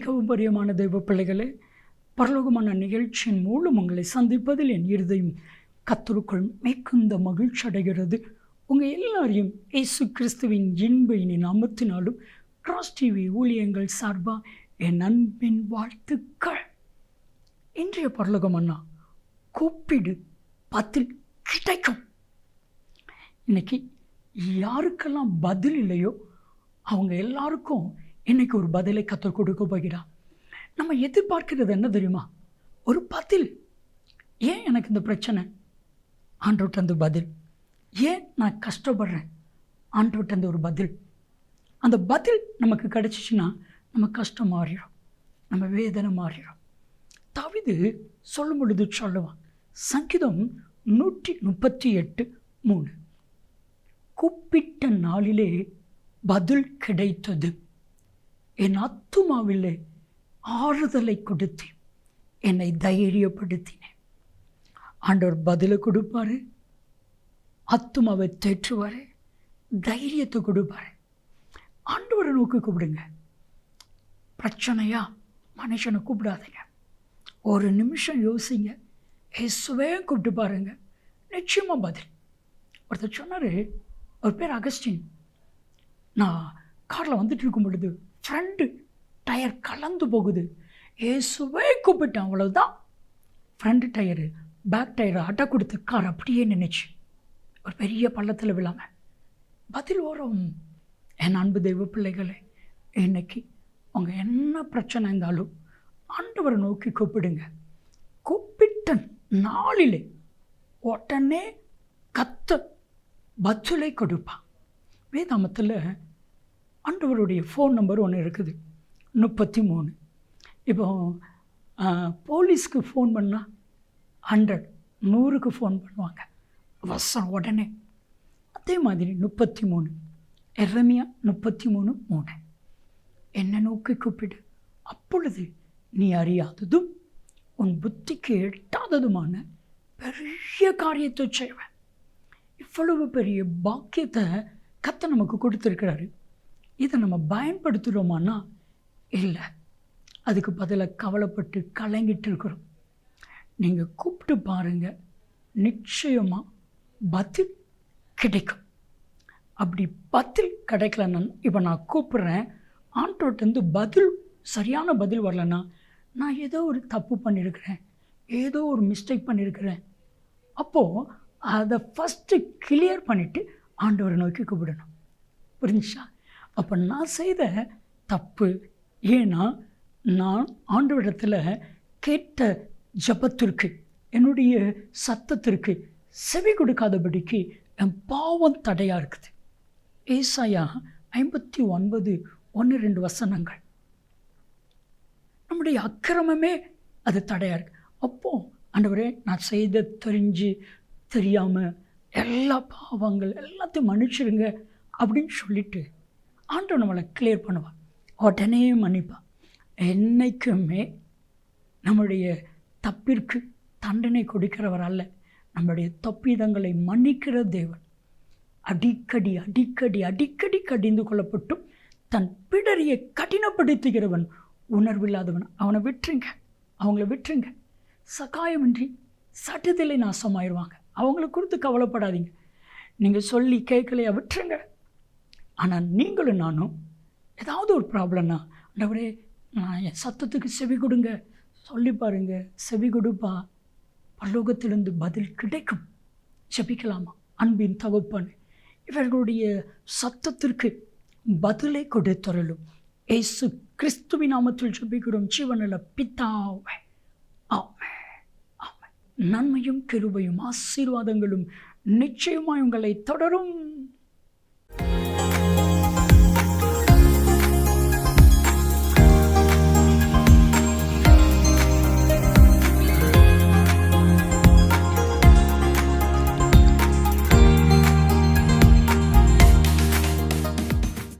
மிகவும் பிரியமான தெய்வ பிள்ளைகளே பரலோகமான நிகழ்ச்சியின் மூலம் உங்களை சந்திப்பதில் என் இருதயம் கத்தருக்குள் மிகுந்த மகிழ்ச்சி அடைகிறது. உங்கள் எல்லாரையும் இயேசு கிறிஸ்துவின் இன்ப இனி நாமத்தினாலும் கிராஸ் டிவி ஊழியங்கள் சார்பாக என் அன்பின் வாழ்த்துக்கள். இன்றைய பரலோகம் அண்ணா கூப்பிடு பத்தில் கிடைக்கும். இன்னைக்கு யாருக்கெல்லாம் பதில் இல்லையோ அவங்க எல்லாருக்கும் இன்னைக்கு ஒரு பதிலை கற்றுக் கொடுக்க போகிறான் நம்ம எதிர்பார்க்கிறது என்ன தெரியுமா? ஒரு பதில். ஏன் எனக்கு இந்த பிரச்சனை? ஆண்டவர்கிட்ட அந்த பதில். ஏன் நான் கஷ்டப்படுறேன்? ஆண்டவர்கிட்ட அந்த ஒரு பதில். அந்த பதில் நமக்கு கிடச்சிச்சின்னா நம்ம கஷ்டம் மாறிடும். நம்ம வேதனை மாறிடும். தவிது சொல்லும் பொழுது சொல்லுவான் சங்கீதம் நூற்றி முப்பத்தி எட்டு மூணு. கூப்பிட்ட நாளிலே பதில் கிடைத்தது. என் அத்துமாவிலே ஆறுதலை கொடுத்தேன். என்னை தைரியப்படுத்தினேன். ஆண்டவர் பதிலை கொடுப்பாரு. அத்துமாவை தேற்றுவார். தைரியத்தை கொடுப்பாரு. ஆண்டவரை நோக்கி கூப்பிடுங்க. பிரச்சனையா? மனுஷனை கூப்பிடாதீங்க. ஒரு நிமிஷம் யோசிங்க. இயேசுவே கூப்பிட்டு பாருங்க. நிச்சயமாக பதில். ஒருத்தர் சொன்னார் ஒரு பேர் அகஸ்டின். நான் காரில் வந்துட்டு இருக்கும் பொழுது ஃப்ரெண்டு டயர் கலந்து போகுது. ஏசுவே கூப்பிட்டேன் அவ்வளோதான் ஃப்ரண்ட் டயரு பேக் டயரை அட்டை கொடுத்து கார் அப்படியே நின்றுச்சு ஒரு பெரிய பள்ளத்தில் விழாமல் பதில் வரும். என் அன்பு தெய்வ பிள்ளைகளே இன்னைக்கு அவங்க என்ன பிரச்சனை இருந்தாலும் ஆண்டவரை நோக்கி கூப்பிடுங்க. கூப்பிட்ட நாளிலே உடனே கத்த பதிலை கொடுப்பான் வேதாமத்தில் ஆண்டவருடைய ஃபோன் நம்பர் ஒன்று இருக்குது. முப்பத்தி மூணு இப்போ போலீஸ்க்கு ஃபோன் பண்ணால் ஹண்ட்ரட் நூறுக்கு ஃபோன் பண்ணுவாங்க. வசம் உடனே. அதே மாதிரி முப்பத்தி மூணு எரமியா முப்பத்தி மூணு. மூணு என்னை நோக்கி கூப்பிடு? அப்பொழுது நீ அறியாததும் உன் புத்திக்கு எட்டாததுமான பெரிய காரியத்தை செய்வேன். இவ்வளவு பெரிய பாக்கியத்தை கத்தை நமக்கு கொடுத்துருக்கிறாரு. இதை நம்ம பயன்படுத்துகிறோமான்னா இல்லை. அதுக்கு பதிலாக கவலைப்பட்டு கலங்கிட்டு இருக்கிறோம். நீங்கள் கூப்பிட்டு பாருங்கள் நிச்சயமாக பதில் கிடைக்கும். அப்படி பதில் கிடைக்கலன்னா இப்போ நான் கூப்பிட்றேன். ஆண்டோட்டேருந்து பதில் சரியான பதில் வரலன்னா நான் ஏதோ ஒரு தப்பு பண்ணியிருக்கிறேன் ஏதோ ஒரு மிஸ்டேக் பண்ணியிருக்கிறேன் அப்போது அதை ஃபஸ்ட்டு கிளியர் பண்ணிவிட்டு ஆண்டவரை நோக்கி கூப்பிடணும். புரிஞ்சுச்சா? அப்போ நான் செய்த தப்பு. ஏன்னா நான் ஆண்டவரிடத்தில் கேட்ட ஜபத்திற்கு என்னுடைய சத்தத்திற்கு செவி கொடுக்காதபடிக்கு என் பாவம் தடையாக இருக்குது. ஏசாயா ஐம்பத்தி ஒன்பது ஒன்று ரெண்டு வசனங்கள். நம்முடைய அக்கிரமமே அது தடையாக இருக்கு. அப்போது ஆண்டவரே நான் செய்த தெரிஞ்சு தெரியாமல் எல்லா பாவங்கள் எல்லாத்தையும் மன்னிச்சிருங்க அப்படின்னு சொல்லிட்டு ஆண்டவர் நம்மளை கிளியர் பண்ணுவான். உடனே மன்னிப்பான். என்றைக்குமே நம்முடைய தப்பிற்கு தண்டனை கொடுக்கிறவர் அல்ல. நம்முடைய தப்பிதங்களை மன்னிக்கிற தேவன். அடிக்கடி அடிக்கடி அடிக்கடி கடிந்து கொள்ளப்பட்டும் தன் பிடரியை கடினப்படுத்துகிறவன் உணர்வில்லாதவன். அவனை விட்டுருங்க. அவங்கள விட்டுருங்க. சகாயமின்றி சட்டத்திலே நாசமாயிருவாங்க. அவங்கள குறித்து கவலைப்படாதீங்க. நீங்கள் சொல்லி கேட்கலையா? விட்டுருங்க. ஆனால் நீங்களும் நானும் ஏதாவது ஒரு ப்ராப்ளம்னா ஆண்டவரே நான் என் சத்தத்துக்கு செவி கொடுங்க. சொல்லி பாருங்க. செவி கொடுப்பா. பரலோகத்திலிருந்து பதில் கிடைக்கும். செபிக்கலாமா அன்பின் தகப்பன் இவர்களுடைய சத்தத்திற்கு பதிலை கொடுத்தருளும் ஏசு கிறிஸ்துவின் நாமத்தில் செபிக்கிறோம் ஜீவனில் பித்தாவை ஆமை ஆமை நன்மையும் கிருபையும் ஆசீர்வாதங்களும் நிச்சயமாய் உங்களை தொடரும்.